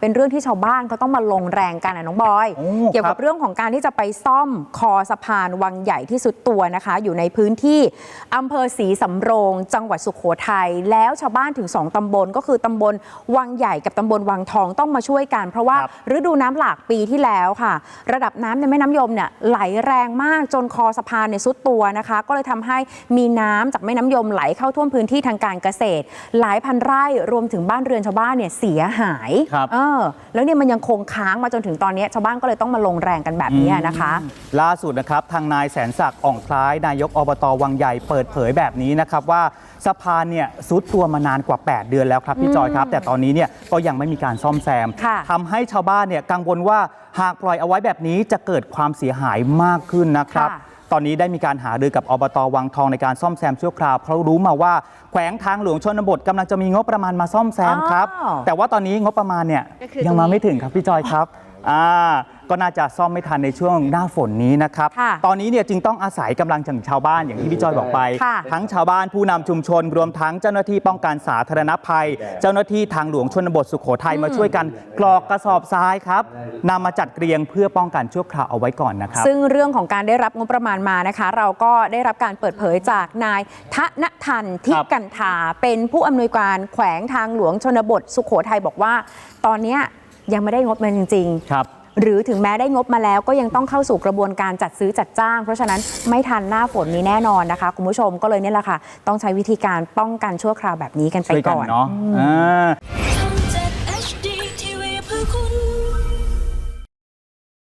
เป็นเรื่องที่ชาวบ้านเขาต้องมาลงแรงกันนะน้องบอยโอ้เกี่ยวครักับบเรื่องของการที่จะไปซ่อมคอสะพานวังใหญ่ที่สุดตัวนะคะ อยู่ในพื้นที่อำเภอศรีสำโรง จังหวัดสุขโขทัยแล้วชาวบ้านถึง 2 ตำบลก็คือตำบลวังใหญ่กับตำบลวังทองต้องมาช่วยกัน เพราะว่าครับฤดูน้ำหลากปีที่แล้วค่ะ ระดับน้ำในแม่น้ำยมเนี่ยไหลแรงมากจนคอสะพานเนี่ยสุดตัวนะคะ ก็เลยทำให้มีน้ำจากแม่น้ำยมไหลเข้าท่วมพื้นที่ทางการเกษตร หลายพันไร่รวมถึงบ้านเรือนชาวบ้านเนี่ยเสียหายครับเออแล้วเนี่ยมันยังคงค้างมาจนถึงตอนนี้ชาวบ้านก็เลยต้องมาลงแรงกันแบบนี้นะคะ ล่าสุดนะครับทางนายแสนศักดิ์อ่องคล้าย นายกอบตวังใหญ่เปิดเผยแบบนี้นะครับว่าสะพานเนี่ยซุดตัวมานานกว่า 8 เดือนแล้วครับพี่จอยครับ แต่ตอนนี้เนี่ยก็ยังไม่มีการซ่อมแซมค่ะทำให้ชาวบ้านเนี่ยกังวลว่าหากปล่อยเอาไว้แบบนี้จะเกิดความเสียหายมากขึ้นนะครับค่ะ ตอนนี้ได้มีการหารือกับอบตวังทองในการซ่อมแซมชั่วคราวเพราะรู้มาว่าแขวงทางหลวงชนบทกำลังจะมีงบประมาณมาซ่อมแซมครับอ๋อแต่ว่าตอนนี้งบประมาณเนี่ยก็คือยังตรงมานี้ไม่ถึงครับพี่จอยครับ อ่าก็น่าจะซ่อมไม่ทันในช่วงหน้าฝนนี้นะครับ ค่ะตอนนี้เนี่ยจึงต้องอาศัยกำลังจากชาวบ้านอย่างที่พี่จอยบอกไป ค่ะ ทั้งชาวบ้านผู้นำชุมชน รวมทั้งเจ้าหน้าที่ป้องกันสาธารณภัย เจ้าหน้าที่ทางหลวงชนบทสุโขทัยมาช่วยกันกรอกกระสอบทรายครับนำมาจัดเรียงเพื่อป้องกันชั่วคราวเอาไว้ก่อนนะครับ ซึ่งเรื่องของการได้รับงบประมาณมานะคะ เราก็ได้รับการเปิดเผยจากนายทะนทันทิครับ กันทาเป็นผู้อำนวยการแขวงทางหลวงชนบทสุขโขทัยบอกว่า ตอนเนี้ย ยังไม่ได้งบมาจริงๆครับหรือถึงแม้ได้งบมาแล้วก็ยังต้องเข้าสู่กระบวนการจัดซื้อจัดจ้าง เพราะฉะนั้นไม่ทันหน้าฝนนี้แน่นอนนะคะ คุณผู้ชมก็เลยเนี่ยแหละค่ะ ต้องใช้วิธีการป้องกันชั่วคราวแบบนี้กันไปช่วยกัก่นอนเนาะอ่า